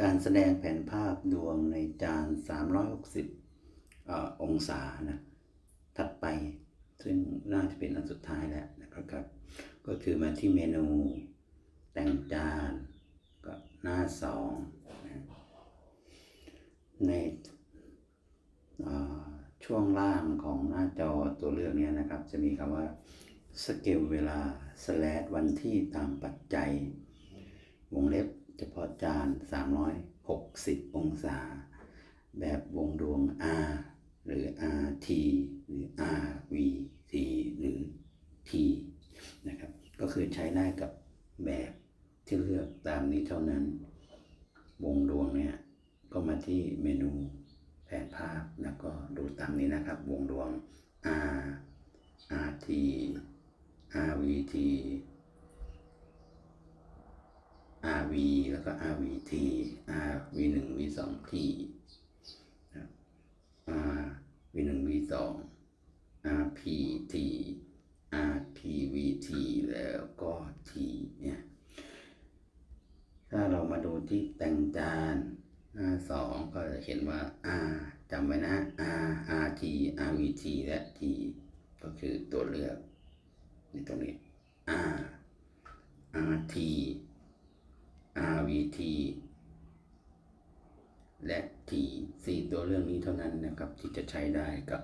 การแสดงแผนภาพดวงในจาน 360ออองศานะถัดไปซึ่งน่าจะเป็นอันสุดท้ายแล้วนะครับ ก็คือมาที่เมนูแต่งจานก็หน้าสองนะในช่วงล่างของหน้าจอตัวเลือกเนี้นะครับ จะมีคำว่าสเกลเวลา slash วันที่ตามปัจจัย วงเล็บ เฉพาะจาน 360 องศา แบบวงดวง R หรือ RT หรือ RVT หรือ T นะครับ ก็คือใช้ได้กับแบบที่เลือกตามนี้เท่านั้น วงดวงเนี่ย ก็มาที่เมนูแผนภาพแล้วก็ดูตามนี้นะครับ วงดวง R RT RVT RV แล้วก็ RVT RV1 V2 T นะครับ RV1 V2 RPT RPVT แล้วก็ T เนี่ยถ้าเรามาดูที่แต่งจานหน้าสองก็จะเห็นว่า R จำไว้นะ R RT RVT และ T ก็คือตัวเลือกในตรงนี้ R RT RVT และ T สี่ตัวเรื่องนี้เท่านั้นนะครับที่จะใช้ได้กับ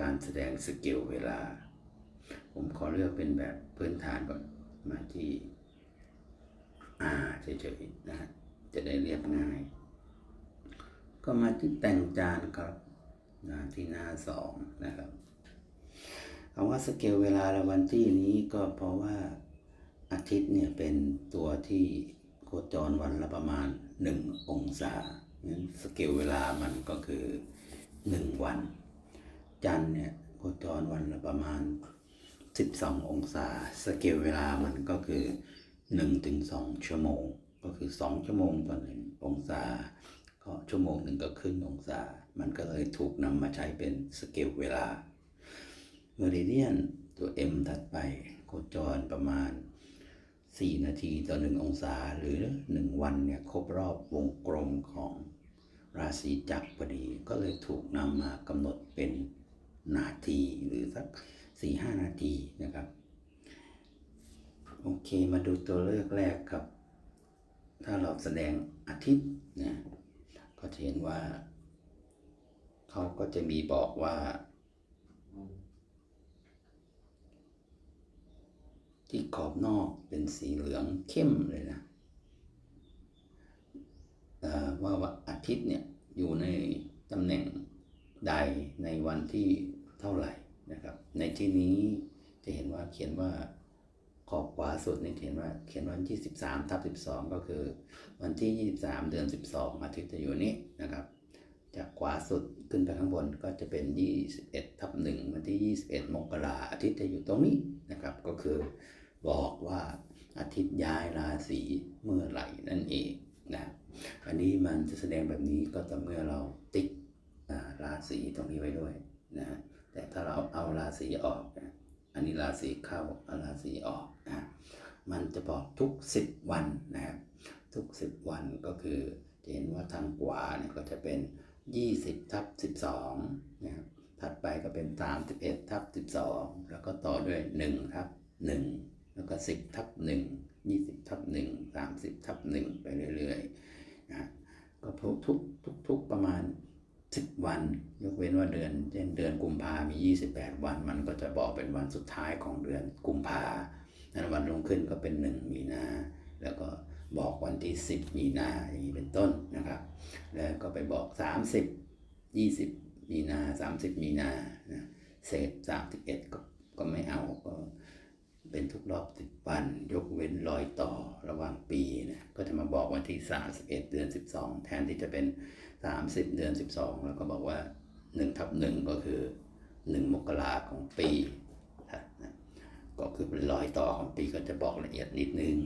การแสดงสเกลเวลา ผมขอเลือกเป็นแบบพื้นฐานก่อนมาที่ R เฉยๆนะจะได้เรียบง่าย ก็มาที่แต่งจานครับนะที่หน้าสองนะครับคำว่าสเกลเวลาและวันที่นี้ก็เพราะว่าอาทิตย์เนี่ยเป็นตัวที่ โคจรวันละประมาณ 1 องศางั้นสเกลเวลามันก็คือ 1 วัน จันเนี่ยโคจรวันละประมาณ 12 องศา สเกลเวลามันก็คือ1ถึง2ชั่วโมง ก็คือ 2 ชั่วโมงต่อหนึ่งองศาก็ชั่วโมงหนึ่งก็ครึ่งองศา มันก็เลยถูกนำมาใช้เป็นสเกลเวลาเมริเดียนตัว M ถัดไป โคจรประมาณ 4 นาทีต่อ 1 องศาหรือ 1 วันเนี่ยครบรอบวงกลมของราศีจักรพอดี ก็เลยถูกนำมากำหนดเป็นนาทีหรือสัก 4-5 นาทีนะครับ โอเคมาดูตัวเลือกแรกครับ ถ้าเราแสดงอาทิตย์นะก็จะเห็นว่า เขาก็จะมีบอกว่า ที่ขอบนอกเป็นสีเหลืองเข้มเลยนะว่าว่าอาทิตย์เนี่ยอยู่ในตำแหน่งใดในวันที่เท่าไหร่นะครับ ในที่นี้จะเห็นว่าเขียนว่าขอบขวาสุดนี่เขียนว่าเขียนวันที่ 13ทับ12 ก็คือ วันที่ 23 เดือน 12 อาทิตย์จะอยู่นี้นะครับ จากขวาสุดขึ้นไปข้างบนก็จะเป็น 21ทับ1วันที่ 21 มกราอาทิตย์จะอยู่ตรงนี้นะครับ ก็คือบอกว่าอาทิตย์ย้ายราศีเมื่อไหร่นั่นเองนะอันนี้มันจะแสดงแบบนี้ก็ต่อเมื่อเราติ๊กราศีตรงนี้ไว้ด้วยนะแต่ถ้าเราเอาราศีออกนะอันนี้ราศีเข้าเอาราศีออกนะมันจะบอกทุก 10 วันนะครับทุก 10 วันก็คือจะเห็นว่าทางขวาเนี่ยก็จะเป็น 20ทับ12นะครับถัดไปก็เป็น 31ทับ12 แล้วก็ต่อด้วย1ทับ1แล้วก็ 10ทับ1 20ทับ1 30ทับ1ไปเรื่อยๆนะก็ทุกทุกทุกทุกประมาณ 10 วัน ยกเว้นว่าเดือนเช่นเดือนกุมภามี 28 วัน มันก็จะบอกเป็นวันสุดท้ายของเดือนกุมภานั้นวันลงขึ้นก็เป็น 1 มีนาแล้วก็ บอกวันที่ 10 มีนาอย่างนี้เป็นต้นนะครับ แล้วก็ไปบอก 30 20 มีนา 30 มีนานะเศษ 31 ก็ก็ไม่เอาก็เป็นทุกรอบ10วัน ยกเว้นรอยต่อระหว่างปีนะก็จะมาบอกวันที่ 31 เดือน 12 แทนที่จะเป็น 30 เดือน 12 แล้วก็บอกว่า1ทับ1ก็คือ 1 มกราของปีนะก็คือเป็นรอยต่อของปีก็จะบอกละเอียดนิดนึง